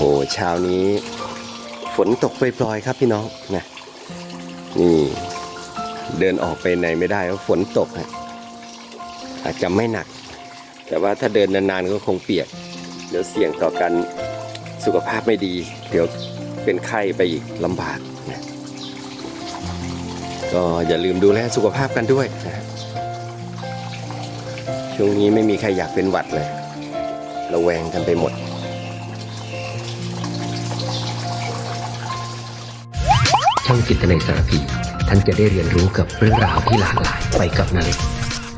หเช้านี้ ฝนตกปล่อยๆครับพี่น้องนะนี่เดินออกไปไหนไม่ได้เพราะฝนตกฮะอาจจะไม่หนัก แต่ว่าถ้าเดินนานๆก็คงเปียก เดี๋ยวเสี่ยงต่อการสุขภาพไม่ดี เดี๋ยวเป็นไข้ไปอีกลำบากนะก็อย่าลืมดูแลสุขภาพกันด้วยนะฮะช่วงนี้ไม่มีใครอยากเป็นหวัดเลยระแวงกันไปหมด ช่องจิตในสารพี ท่านจะได้เรียนรู้กับเรื่องราวที่หลากหลายไปกับนาเล็ก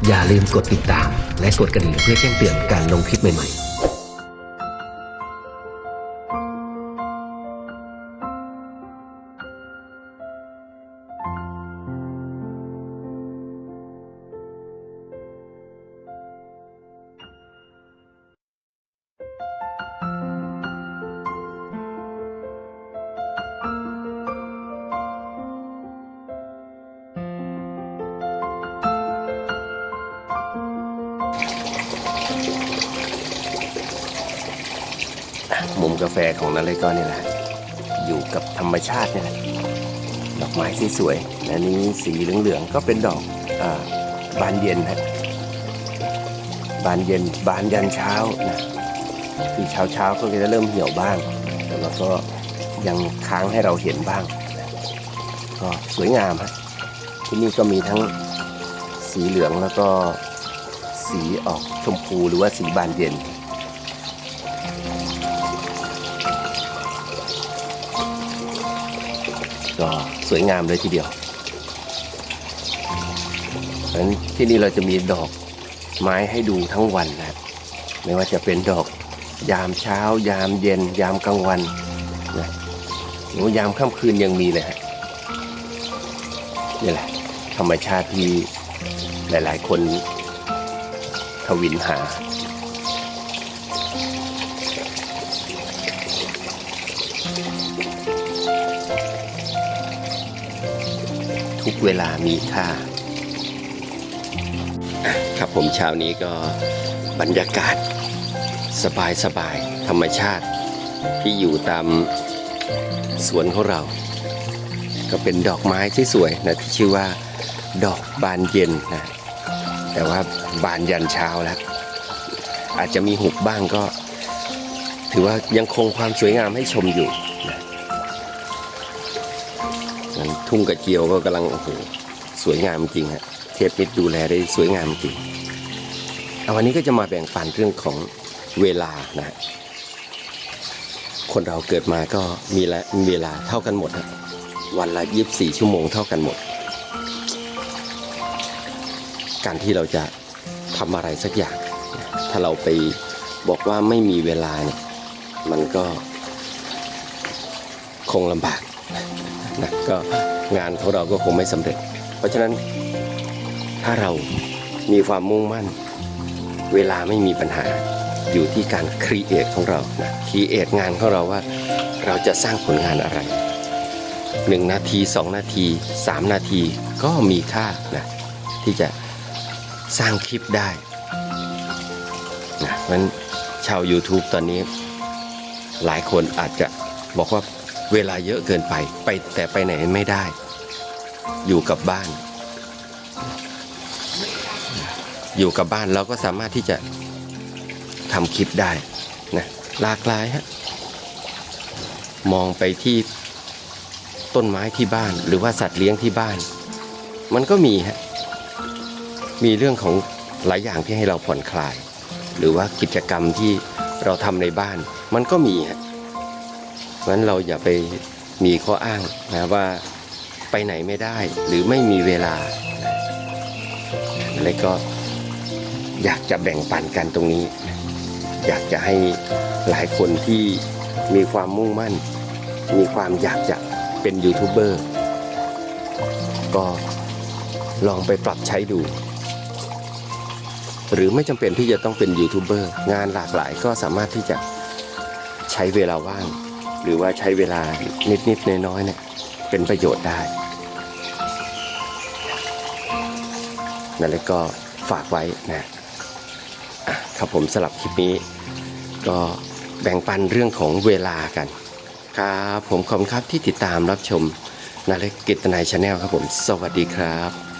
อย่าลืมกดติดตาม และกดกระดิ่งเพื่อแจ้งเตือนการลงคลิปใหม่ๆ มุมกาแฟของนาเล็กก็นี่แหละอยู่กับธรรมชาตินี่แหละดอกไม้ที่สวยๆอันนี้สีเหลืองๆก็เป็นดอกอบานเย็นฮะบานเย็นบานยันเช้านะคือเช้าเช้าๆก็จะเริ่มเหี่ยวบ้าง แต่ว่าก็ยังค้างให้เราเห็นบ้าง ก็สวยงามฮะที่นี่ก็มีทั้งสีเหลืองแล้วก็สีออกชมพูหรือว่าสีบานเย็น สวยงามเลยทีเดียวเพราะฉะนั้นที่นี่เราจะมีดอกไม้ให้ดูทั้งวันนะไม่ว่าจะเป็นดอกยามเช้า ยามเย็น ยามกลางวันนะหรือยามค่ำคืนยังมีเลยฮะนี่แหละ ธรรมชาติที่หลาย ๆ คนทวินหา ทุกเวลามีค่าครับผมเช้านี้ก็บรรยากาศสบายสบายๆธรรมชาติที่อยู่ตามสวนของเรา ก็เป็นดอกไม้ที่สวยนะที่ชื่อว่าดอกบานเย็นนะแต่ว่าบานยันเช้าแล้ว อาจจะมีหุบบ้างก็ ถือว่ายังคงความสวยงามให้ชมอยู่ นั้นทุ่งกระเจียวก็กำลังโอ้โหสวยงามจริงฮะเทพมิตรดูแลได้สวยงามจริงเอาวันนี้ก็จะมาแบ่งปันเรื่องของเวลานะฮะคนเราเกิดมาก็มีละมีเวลาเท่ากันหมดฮะวันละ24ชั่วโมงเท่ากันหมด การที่เราจะทำอะไรสักอย่าง ถ้าเราไปบอกว่าไม่มีเวลาเนี่ยมันก็คงลำบาก นะก็งานของเราก็คงไม่สำเร็จ เพราะฉะนั้นถ้าเรามีความมุ่งมั่น เวลาไม่มีปัญหาอยู่ที่การครีเอทของเรานะครีเอทงานของเราว่าเราจะสร้างผลงานอะไรหนึ่งนาทีสองนาทีสามนาทีก็มีค่านะที่จะสร้างคลิปได้นะเพราะฉะนั้นชาว YouTube ตอนนี้หลายคนอาจจะบอกว่า เวลาเยอะเกินไป ไปแต่ไปไหนไม่ได้ อยู่กับบ้าน อยู่กับบ้านเราก็สามารถที่จะทำคลิปได้นะหลากหลายฮะมองไปที่ต้นไม้ที่บ้าน หรือว่าสัตว์เลี้ยงที่บ้าน มันก็มีฮะมีเรื่องของหลายอย่างที่ให้เราผ่อนคลาย หรือว่ากิจกรรมที่เราทำในบ้าน มันก็มีฮะ เพราะฉะนั้นเราอย่าไปมีข้ออ้างนะว่าไปไหนไม่ได้หรือไม่มีเวลาอะไรก็อยากจะแบ่งปันกันตรงนี้ อยากจะให้หลายคนที่มีความมุ่งมั่น มีความอยากจะเป็นยูทูบเบอร์ก็ลองไปปรับใช้ดู หรือไม่จำเป็นที่จะต้องเป็นยูทูบเบอร์งานหลากหลายก็สามารถที่จะใช้เวลาว่าง หรือว่าใช้เวลานิดๆน้อยๆเนี่ยเป็นประโยชน์ได้นั่นแหละก็ฝากไว้นะอะครับผมสลับคลิปนี้ก็แบ่งปันเรื่องของเวลากัน ครับผมขอบคุณครับที่ติดตามรับชมนาเล็กกิตนายชาแนลครับผม สวัสดีครับ